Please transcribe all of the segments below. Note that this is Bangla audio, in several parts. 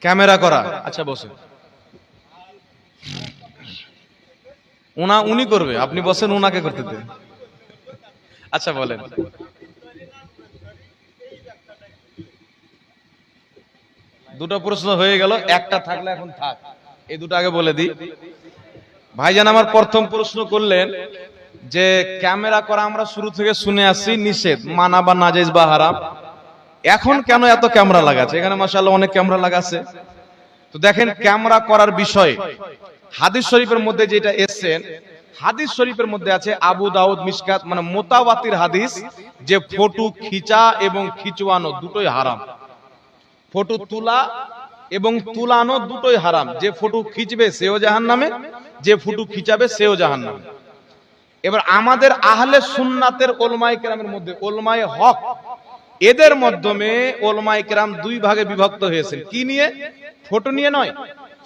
ক্যামেরা করা। আচ্ছা বসে। উনা, উনি করবে, আপনি বসেন, উনাকে করতে দেন। আচ্ছা বলেন। দুটো প্রশ্ন হয়ে গেল, একটা থাকলে এখন থাক। এই দুটো আগে বলে দিই। ভাইজান, আমার প্রথম প্রশ্ন করলেন যে, ক্যামেরা করা আমরা শুরু থেকে শুনে আসছি নিষেধ, মানা বা নাজেজ বা হারাম। এখন কেন এত ক্যামেরা লাগাচ্ছে? এখানে মাসাল্লাহ অনেক ক্যামেরা লাগাচ্ছে। তো দেখেন ক্যামেরা করার বিষয়ে। হাদিস শরীফের মধ্যে যেটা এসছেন হাদিস শরীফের মধ্যে আছে আবু দাউদ মিসকাত মানে মোতাবাতির হাদিস যে ফটো খিচা এবং খিচুয়ানো দুটোই হারাম। ফটো তোলা এবং তুলানো দুটোই হারাম। যে ফটো খিচবে সেও জাহান নামে যে ফটো খিচাবে সেও জাহান নামে এবার আমাদের আহলে সুন্নাতের ওলমাই কেরামের মধ্যে ওলমাই হক এদের মাধ্যমে ওলমাই কেরাম দুই ভাগে বিভক্ত হয়েছে কি নিয়ে? ফটো নিয়ে নয়।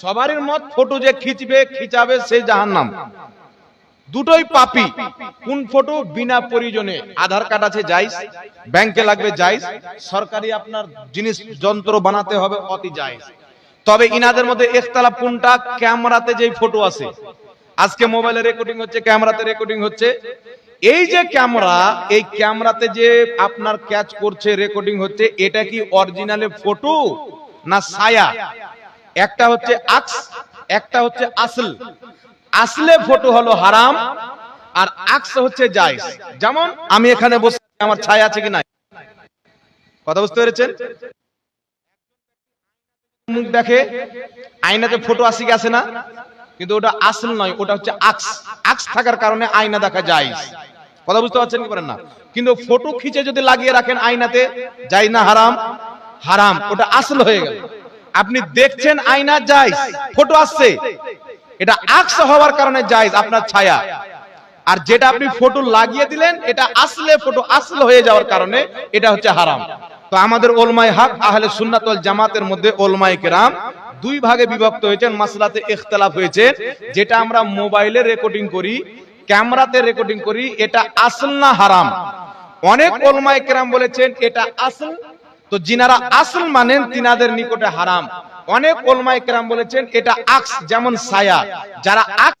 সবারই মত ফটো যে খিচবে, খিচাবে, সে জাহান নাম দুটোই পাপি। কোন ফটো? বিনা প্রয়োজনে। আধার কার্ড আছে যাইস ব্যাংকে লাগবে যাইস সরকারি আপনার জিনিস, যন্ত্র বানাতে হবে, অতি যাইস তবে ইনাদের মধ্যে ইখতালাফ কোনটা? ক্যামেরাতে যেই ফটো আছে। আজকে মোবাইলে রেকর্ডিং হচ্ছে, ক্যামেরাতে রেকর্ডিং হচ্ছে। এই যে ক্যামেরা, এই ক্যামেরাতে যে আপনার ক্যাচ করছে রেকর্ডিং হচ্ছে, এটা কি অরিজিনালে ফটো না ছায়া? একটা হচ্ছে আক্স, একটা হচ্ছে আসল। আসলে ফটো হলো হারাম, আর আক্স হচ্ছে জায়েজ। যেমন আমি এখানে বসে আমার ছায়া আছে কি নাই? কথা বুঝতে পেরেছেন? মুখ দেখে, আয়নাতে ফটো আসি কি আসে না? কিন্তু ওটা আসল নয়, ওটা হচ্ছে আক্স। আক্স থাকার কারণে আয়না দেখা যায়। কথা বুঝতে পারছেন কি পারেন না? কিন্তু ফটো খিচে যদি লাগিয়ে রাখেন আয়নাতে, যাই না হারাম হারাম, ওটা আসল হয়ে গেল। আপনি দেখছেন আয়না, যাই, ফটো আসছে। এটা আক্স হওয়ার কারণে জায়েজ আপনার ছায়া। আর যেটা আপনি ফটো লাগিয়ে দিলেন, এটা আসলে ফটো আসল হয়ে যাওয়ার কারণে এটা হচ্ছে হারাম। তো আমাদের ওলমাই হাক, আহলে সুন্নাত ওয়াল জামাতের মধ্যে ওলমাই কেরাম দুই ভাগে বিভক্ত হয়েছেন, মাসলাতে ইখতলাফ হয়েছে, যেটা আমরা মোবাইলে রেকর্ডিং করি, ক্যামেরাতে রেকর্ডিং করি, এটা আসল না হারাম? অনেক ওলমায় কেরাম বলেছেন, এটা আসল। তো যিনারা আসল মানেন, তিনাদের নিকটে হারাম। অনেক ওলমায় কেরাম বলেছেন, এটা আক্স, যেমন সায়া যারা আকস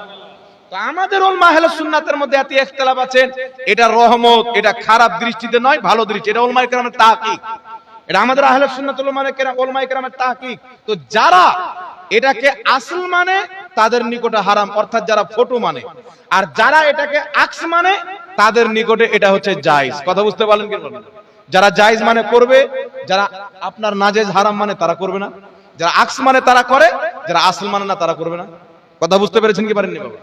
আমাদের ওলমা আহলে সুন্নাতের মধ্যে এত ইখতিলাফ আছেন এটা রহমত, এটা খারাপ দৃষ্টিতে নয়, ভালো দৃষ্টি, এটা ওলমায়ে কেরামের তাহকিক। এটা আমাদের আহলে সুন্নাত ওলমায়ে কেরাম ওলমায়ে কেরামের তাহকিক। তো যারা এটাকে আসল মানে তাদের নিকটে হারাম, অর্থাৎ যারা ফটো মানে। আর যারা এটাকে আকস মানে তাদের নিকটে এটা হচ্ছে জায়েজ। কথা বুঝতে পারলেন কি যারা জায়েজ মানে করবে, যারা আপনার নাজেজ হারাম মানে তারা করবে না। যারা আকস মানে তারা করে, যারা আসল মানে না, তারা করবে না। কথা বুঝতে পেরেছেন কি পারেননি বাবা?